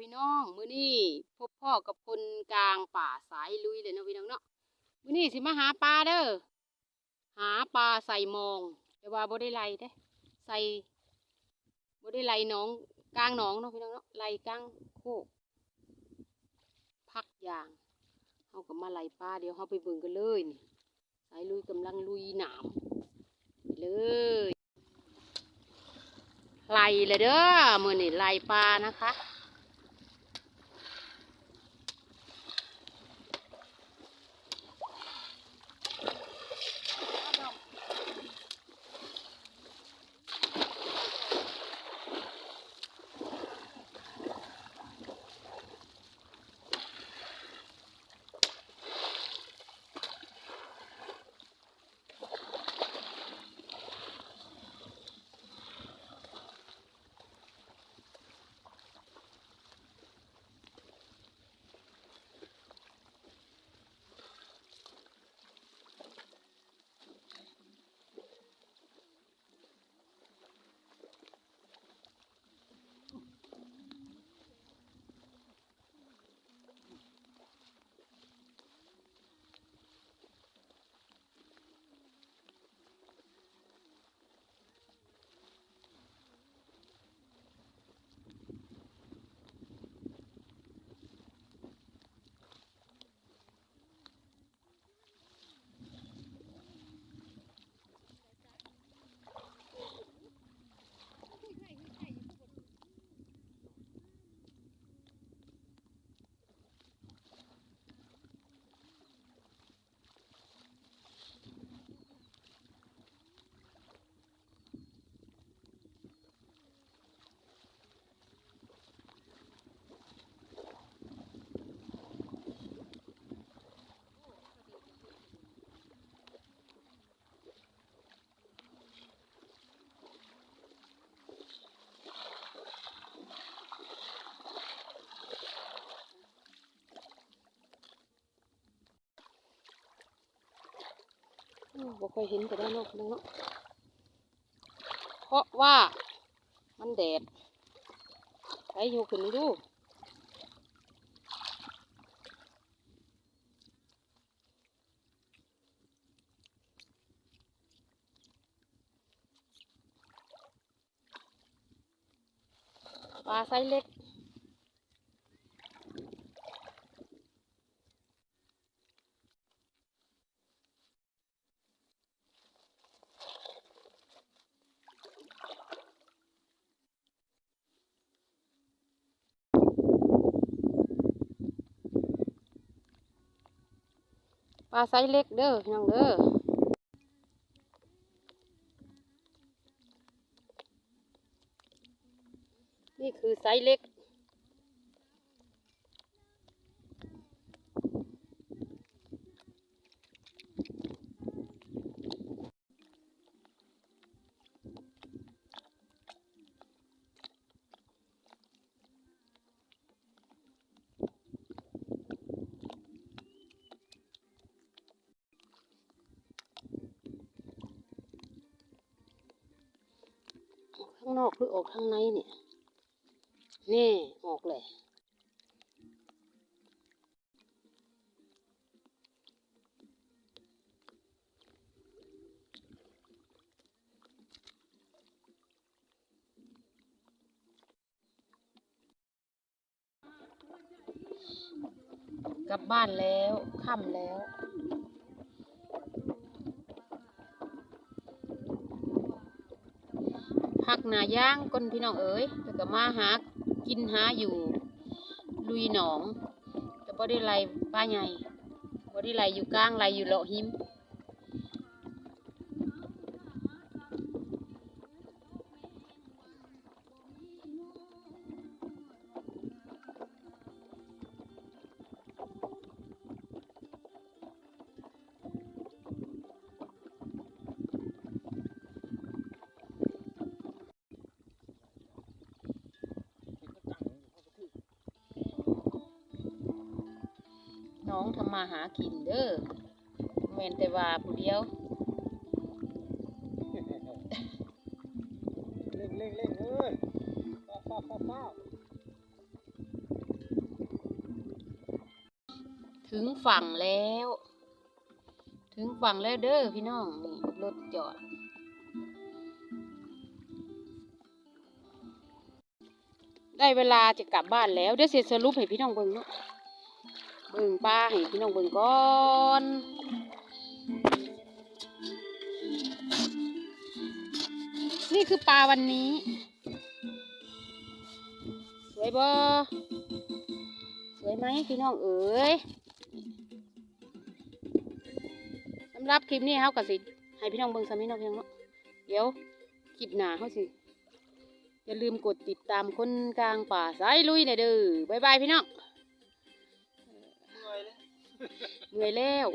พี่น้องมื้อนี้พบพ่อกับคนกลางป่าสายลุยเลยนะพี่น้องเนาะมื้อนี้สิมาหาปลาเด้อหาปลาใส่มองแต่ว่าบ่ได้ไล่เด้ใส่บ่ได้ไล่หน้องกลางหนองเนาะพี่น้องเนาะไล่กลางโคกพักยางเฮาก็มาไล่ปลาเดี๋ยวเฮาไปเบิ่งกันเลยนี่สายลุยกำลังลุยหนามไปเลยไล่เลยเด้อมื้อนี้ไล่ปลานะคะ บ่ค่อยเห็นแต่ด้านนอกเนาะเพราะว่ามันแดดไปโยกขึ้นดูปลาไซส์เล็กาไซส์เล็กเด้อพี่น้องเด้อนี่คือไซส์เล็ก ข้างนอกหรือออกข้างในเนี่ยนี่ออกเลยกลับบ้านแล้วค่ำแล้ว หนาย่างก้นพี่น้องเอ๋ยแล้วก็มาหากินหาอยู่ ลุยหนอง แต่บ่ได้ไลป้าใหญ่บ่ได้ไลอยู่กลางไลอยู่เลาะหิม องทำมาหากินเด้อแม่นแต่ว่าผู้เดียว เร่งเร่งเร่งเอ้ยฟ้าฟ้าฟ้าถึงฝั่งแล้ว ถึงฝั่งแล้วเด้อพี่น้องนี่รถจอด ได้เวลาจะกลับบ้านแล้ว เดี๋ยวเสร็จสรุปให้พี่น้องเบิ่งเนาะ เบิ่งปลาให้พี่น้องเบิ่งก่อนนี่คือปลาวันนี้ สวยบ่สวยไหมพี่น้องเอ๋ยสำหรับคลิปนี้เฮาก็สิ ให้พี่น้องเบิ่งซ้ำนี้เนาะพี่น้องเนาะเดี๋ยวคลิปหนาเฮาสิ อย่าลืมกดติดตามคนกลางป่าสายลุยหน่ยเด้อบ๊ายบายพี่น้อง เหนื่อยแล้ว